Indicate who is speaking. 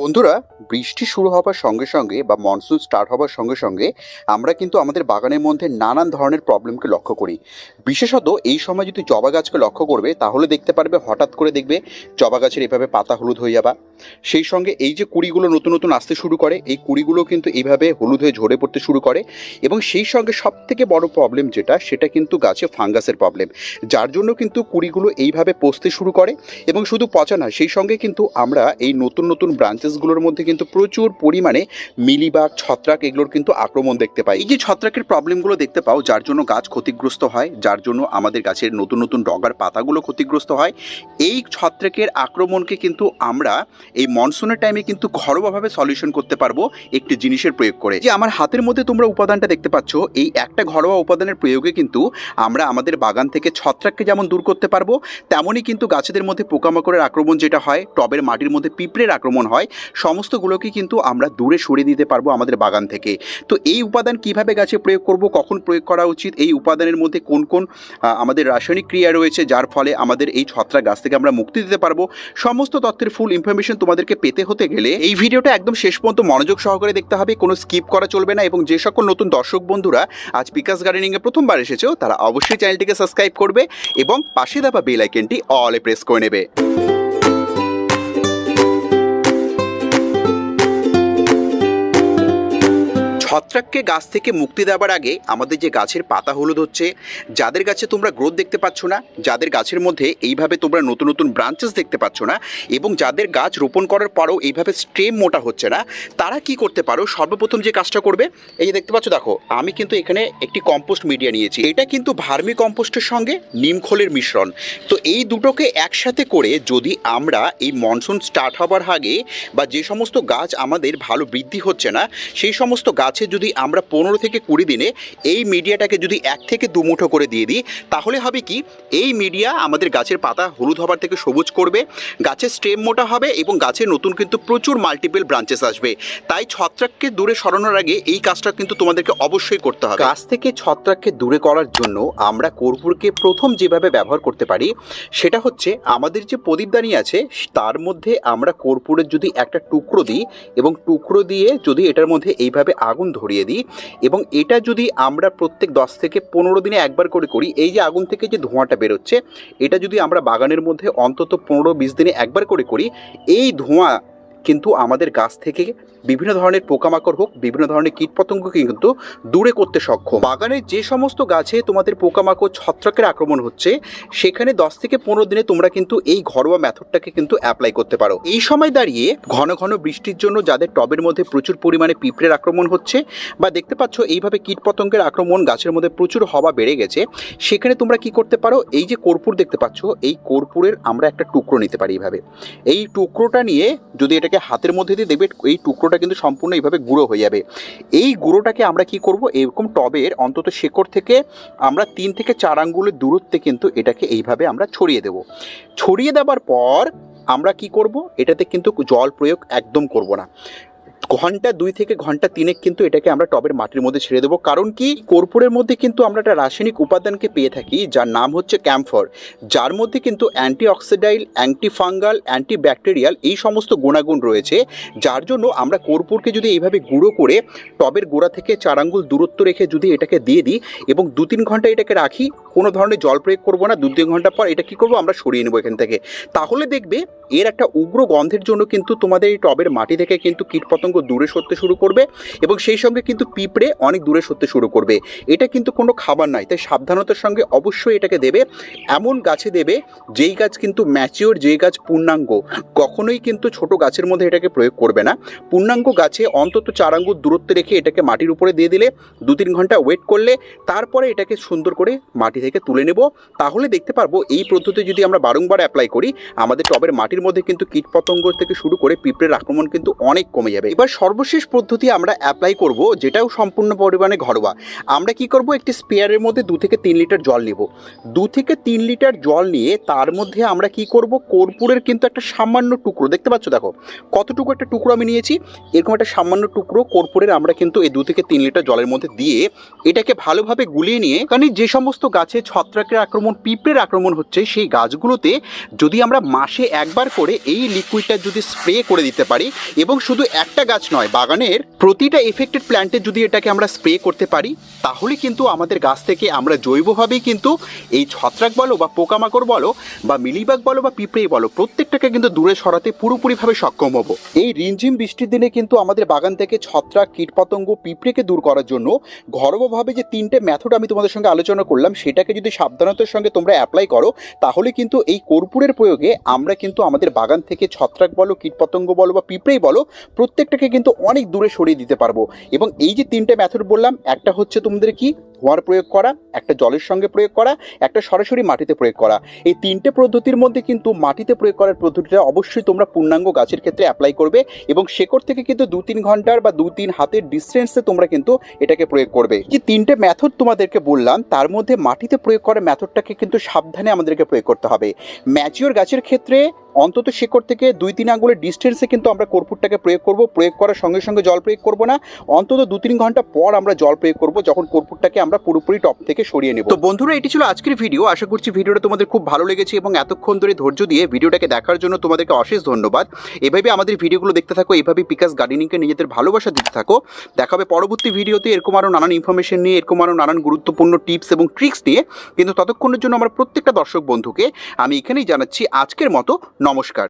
Speaker 1: বন্ধুরা, বৃষ্টি শুরু হবার সঙ্গে সঙ্গে বা মনসুন স্টার্ট হবার সঙ্গে সঙ্গে আমরা কিন্তু আমাদের বাগানের মধ্যে নানান ধরনের প্রবলেমকে লক্ষ্য করি। বিশেষত এই সময় যদি জবা গাছকে লক্ষ্য করবে, তাহলে দেখতে পারবে হঠাৎ করে দেখবে জবা গাছের এভাবে পাতা হলুদ হয়ে যাবা। সেই সঙ্গে এই যে কুড়িগুলো নতুন নতুন আসতে শুরু করে, এই কুড়িগুলো কিন্তু এইভাবে হলুদ হয়ে ঝরে পড়তে শুরু করে এবং সেই সঙ্গে সব থেকে বড় প্রবলেম যেটা, সেটা কিন্তু গাছে ফাঙ্গাসের প্রবলেম যার জন্য কিন্তু কুড়িগুলো এইভাবে পচতে শুরু করে এবং শুধু পচা না সেই সঙ্গে কিন্তু আমরা এই নতুন নতুন ব্রাঞ্চেসগুলোর মধ্যে কিন্তু প্রচুর পরিমাণে মিলিবাগ, ছত্রাক এগুলোর কিন্তু আক্রমণ দেখতে পাই। এই যে ছত্রাকের প্রবলেমগুলো দেখতে পাও, যার জন্য গাছ ক্ষতিগ্রস্ত হয়, যার জন্য আমাদের গাছের নতুন নতুন ডগার পাতাগুলো ক্ষতিগ্রস্ত হয়, এই ছত্রাকের আক্রমণকে কিন্তু আমরা এই মনসুনের টাইমে কিন্তু ঘরোয়াভাবে সলিউশন করতে পারব একটি জিনিসের প্রয়োগ করে। যে আমার হাতের মধ্যে তোমরা উপাদানটা দেখতে পাচ্ছ, এই একটা ঘরোয়া উপাদানের প্রয়োগে কিন্তু আমরা আমাদের বাগান থেকে ছত্রাককে যেমন দূর করতে পারব, তেমনই কিন্তু গাছেদের মধ্যে পোকামাকড়ের আক্রমণ যেটা হয়, টবের মাটির মধ্যে পিঁপড়ের আক্রমণ হয় সমস্তগুলোকে কিন্তু আমরা দূরে সরিয়ে দিতে পারব আমাদের বাগান থেকে। তো এই উপাদান কীভাবে গাছে প্রয়োগ করব, কখন প্রয়োগ করা উচিত, এই উপাদানের মধ্যে কোন কোন আমাদের রাসায়নিক ক্রিয়া রয়েছে, যার ফলে আমাদের এই ছত্রাক গাছ থেকে আমরা মুক্তি দিতে পারব। সমস্ত তথ্যের ফুল ইনফরমেশন তোমাদেরকে পেতে হতে গেলে এই ভিডিওটা একদম শেষ পর্যন্ত মনোযোগ সহকারে দেখতে হবে, কোনো স্কিপ করা চলবে না এবং যে সকল নতুন দর্শক বন্ধুরা আজ বিকাশ গার্ডেনিংয়ে প্রথমবার এসেছ, তারা অবশ্যই চ্যানেলটিকে সাবস্ক্রাইব করবে এবং পাশে দেওয়া বেল আইকনটি অলে প্রেস করে নেবে। ছত্রাককে গাছ থেকে মুক্তি দেওয়ার আগে আমাদের যে গাছের পাতা হলুদ হচ্ছে, যাদের গাছে তোমরা গ্রোথ দেখতে পাচ্ছ না, যাদের গাছের মধ্যে এইভাবে তোমরা নতুন নতুন ব্রাঞ্চেস দেখতে পাচ্ছ না, এবং যাদের গাছ রোপণ করার পরও এইভাবে স্ট্রেম মোটা হচ্ছে না, তারা কি করতে পারো? সর্বপ্রথম যে কাজটা করবে, এই যে দেখতে পাচ্ছ, দেখো, আমি কিন্তু এখানে একটি কম্পোস্ট মিডিয়া নিয়েছি। এটা কিন্তু ভার্মি কম্পোস্টের সঙ্গে নিমখোলের মিশ্রণ। তো এই দুটোকে একসাথে করে যদি আমরা এই মনসুন স্টার্ট হবার আগে বা যে সমস্ত গাছ আমাদের ভালো বৃদ্ধি হচ্ছে না, সেই সমস্ত গাছে যদি আমরা পনেরো থেকে কুড়ি দিনে এই মিডিয়াটাকে যদি এক থেকে দু মুঠো করে দিয়ে দিই, তাহলে হবে কি? এই মিডিয়া আমাদের গাছের পাতা হলুদ হবার থেকে সবুজ করবে, গাছের স্টেম মোটা হবে এবং গাছের নতুন কিন্তু প্রচুর মাল্টিপল ব্রাঞ্চেস আসবে। তাই ছত্রাককে দূরে সরানোর আগে এই কাজটা কিন্তু তোমাদেরকে অবশ্যই করতে হবে। গাছ থেকে ছত্রাককে দূরে করার জন্য আমরা কর্পূরকে প্রথম যেভাবে ব্যবহার করতে পারি, সেটা হচ্ছে আমাদের যে প্রদীপদানি আছে, তার মধ্যে আমরা কর্পূরের যদি একটা টুকরো দিই এবং টুকরো দিয়ে যদি এটার মধ্যে এইভাবে আগুন ধরিয়ে দিই এবং এটা যদি আমরা প্রত্যেক দশ থেকে পনেরো দিনে একবার করে করি, এই যে আগুন থেকে যে ধোঁয়াটা বেরোচ্ছে, এটা যদি আমরা বাগানের মধ্যে অন্তত পনেরো বিশ দিনে একবার করে করি, এই ধোঁয়া কিন্তু আমাদের গাছ থেকে বিভিন্ন ধরনের পোকামাকড় হোক, বিভিন্ন ধরনের কীটপতঙ্গকে কিন্তু দূরে করতে সক্ষম। বাগানের যে সমস্ত গাছে তোমাদের পোকামাকড় ছত্রাকের আক্রমণ হচ্ছে, সেখানে দশ থেকে পনেরো দিনে তোমরা কিন্তু এই ঘরোয়া মেথডটাকে কিন্তু অ্যাপ্লাই করতে পারো। এই সময় দাঁড়িয়ে ঘন ঘন বৃষ্টির জন্য যাদের টবের মধ্যে প্রচুর পরিমাণে পিঁপড়ের আক্রমণ হচ্ছে বা দেখতে পাচ্ছ এইভাবে কীটপতঙ্গের আক্রমণ গাছের মধ্যে প্রচুর হওয়া বেড়ে গেছে, সেখানে তোমরা কি করতে পারো? এই যে কর্পূর দেখতে পাচ্ছ, এই কর্পূরের আমরা একটা টুকরো নিতে পারি এইভাবে। এই টুকরোটা নিয়ে যদি এটাকে হাতের মধ্যে দিয়ে দেখবে এই টুকরোটা কিন্তু সম্পূর্ণ এইভাবে গুঁড়ো হয়ে যাবে। এই গুঁড়োটাকে আমরা কি করব? এরকম টবের অন্তত শেকড় থেকে আমরা তিন থেকে চার আঙ্গুলের দূরত্বে কিন্তু এটাকে এইভাবে আমরা ছড়িয়ে দেব। ছড়িয়ে দেওয়ার পর আমরা কি করব? এটাতে কিন্তু জল প্রয়োগ একদম করব না। ঘণ্টা দুই থেকে ঘণ্টা তিনেক কিন্তু এটাকে আমরা টবের মাটির মধ্যে ছেড়ে দেবো। কারণ কি? কর্পূরের মধ্যে কিন্তু আমরা একটা রাসায়নিক উপাদানকে পেয়ে থাকি, যার নাম হচ্ছে ক্যাম্ফর। যার মধ্যে কিন্তু antioxidant antifungal antibacterial এই সমস্ত গুণাগুণ রয়েছে, যার জন্য আমরা কর্পূরকে যদি এইভাবে গুঁড়ো করে টবের গোড়া থেকে চার আঙ্গুল দূরত্ব রেখে যদি এটাকে দিয়ে দিই এবং দু তিন ঘণ্টা এটাকে রাখি কোনো ধরনের জল প্রয়োগ করব না দু তিন ঘণ্টা পর এটা কি করব, আমরা সরিয়ে নেব এখান থেকে। তাহলে দেখবে এর একটা উগ্র গন্ধের জন্য কিন্তু তোমাদের এই টবের মাটি থেকে কিন্তু কীটপতঙ্গ দূরে সরতে শুরু করবে এবং সেই সঙ্গে কিন্তু পিঁপড়ে অনেক দূরে সরতে শুরু করবে। এটা কিন্তু কোনো খাবার নয়, তাই সাবধানতার সঙ্গে অবশ্যই এটাকে দেবে। এমন গাছে দেবে যেই গাছ কিন্তু ম্যাচিওর, যেই গাছ পূর্ণাঙ্গ। কখনোই কিন্তু ছোট গাছের মধ্যে এটাকে প্রয়োগ করবে না। পূর্ণাঙ্গ গাছে অন্তত চার আঙ্গুল দূরত্বে রেখে এটাকে মাটির উপরে দিয়ে দিলে দু তিন ঘণ্টা ওয়েট করলে, তারপরে এটাকে সুন্দর করে মাটি থেকে তুলে নেব। তাহলে দেখতে পারব এই পদ্ধতি যদি আমরা বারংবার অ্যাপ্লাই করি, আমাদের টবের মাটির মধ্যে কিন্তু কীটপতঙ্গ থেকে শুরু করে পিঁপড়ের আক্রমণ কিন্তু অনেক কমে যাবে। এবার সর্বশেষ পদ্ধতি আমরা অ্যাপ্লাই করব, যেটাও সম্পূর্ণ পরিমাণে ঘরোয়া। আমরা কি করব, একটি স্পেয়ারের মধ্যে দু থেকে তিন লিটার জল নেব। দু থেকে তিন লিটার জল নিয়ে তার মধ্যে আমরা কি করব, কর্পূরের কিন্তু একটা সামান্য টুকরো, দেখতে পাচ্ছ দেখো? কতটুকু একটা টুকরো আমি নিয়েছি, এরকম একটা সামান্য টুকরো কর্পূরের আমরা কিন্তু এই দু থেকে তিন লিটার জলের মধ্যে দিয়ে এটাকে ভালোভাবে গুলিয়ে নিয়ে কারণ যে সমস্ত গাছে ছত্রাকের আক্রমণ, পিঁপড়ের আক্রমণ হচ্ছে, সেই গাছগুলোতে যদি আমরা মাসে একবার করে এই লিকুইডটা যদি স্প্রে করে দিতে পারি, এবং শুধু একটা গাছ নয়, বাগানের প্রতিটা এফেক্টেড প্ল্যান্টে যদি এটাকে আমরা স্প্রে করতে পারি, তাহলে কিন্তু আমাদের গাছ থেকে আমরা জৈবভাবেই কিন্তু এই ছত্রাক বলো বা পোকামাকড় বলো বা মিলিবাগ বলো বা পিঁপড়েই বলো, প্রত্যেকটাকে কিন্তু দূরে সরাতে পুরোপুরিভাবে সক্ষম হব। এই রিমঝিম বৃষ্টির দিনে কিন্তু আমাদের বাগান থেকে ছত্রাক, কীটপতঙ্গ, পিঁপড়েকে দূর করার জন্য ঘরোয়াভাবে যে তিনটে মেথড আমি তোমাদের সঙ্গে আলোচনা করলাম সেটাকে যদি সাবধানতার সঙ্গে তোমরা অ্যাপ্লাই করো, তাহলে কিন্তু এই কর্পূরের প্রয়োগে আমরা কিন্তু আমাদের বাগান থেকে ছত্রাক বলো, কীটপতঙ্গ বলো বা পিঁপড়েই বলো, প্রত্যেকটাকে কিন্তু অনেক দূরে সরিয়ে দিতে পারব। এবং এই যে তিনটে মেথড বললাম, একটা হচ্ছে তোমাদের কি? ধোঁয়ার প্রয়োগ করা, একটা জলের সঙ্গে প্রয়োগ করা, একটা সরাসরি মাটিতে প্রয়োগ করা। এই তিনটে পদ্ধতির মধ্যে কিন্তু মাটিতে প্রয়োগ করার পদ্ধতিটা অবশ্যই তোমরা পূর্ণাঙ্গ গাছের ক্ষেত্রে অ্যাপ্লাই করবে এবং শেকড় থেকে কিন্তু দু তিন ঘণ্টার বা দু তিন হাতের ডিস্টেন্সে তোমরা কিন্তু এটাকে প্রয়োগ করবে। যে তিনটে মেথড তোমাদেরকে বললাম, তার মধ্যে মাটিতে প্রয়োগ করার মেথডটাকে কিন্তু সাবধানে আমাদেরকে প্রয়োগ করতে হবে। ম্যাচিওর গাছের ক্ষেত্রে অন্তত শেকড় থেকে দুই তিন আঙুলের ডিস্টেন্সে কিন্তু আমরা কর্পূরটাকে প্রয়োগ করব। প্রয়োগ করার সঙ্গে সঙ্গে জল প্রয়োগ করব না। অন্তত দু তিন ঘণ্টা পর আমরা জল প্রয়োগ করব যখন কর্পূরটাকে আমরা পুরোপুরি টপ থেকে সরিয়ে নেব। তো বন্ধুরা, এটি ছিল আজকের ভিডিও আশা করছি ভিডিওটা তোমাদের খুব ভালো লেগেছে এবং এতক্ষণ ধরে ধৈর্য দিয়ে ভিডিওটাকে দেখার জন্য তোমাদেরকে অশেষ ধন্যবাদ। এভাবে আমাদের ভিডিওগুলো দেখতে থাকো এভাবে পিকাস গার্ডেনিংকে নিজেদের ভালোবাসা দিতে থাকো। দেখা হবে পরবর্তী ভিডিওতে এরকম আরও নানান ইনফরমেশন নিয়ে, এরকম আরও নানান গুরুত্বপূর্ণ টিপস এবং ট্রিক্স নিয়ে। কিন্তু ততক্ষণের জন্য আমার প্রত্যেকটা দর্শক বন্ধুকে আমি এখানেই জানাচ্ছি আজকের মতো। নমস্কার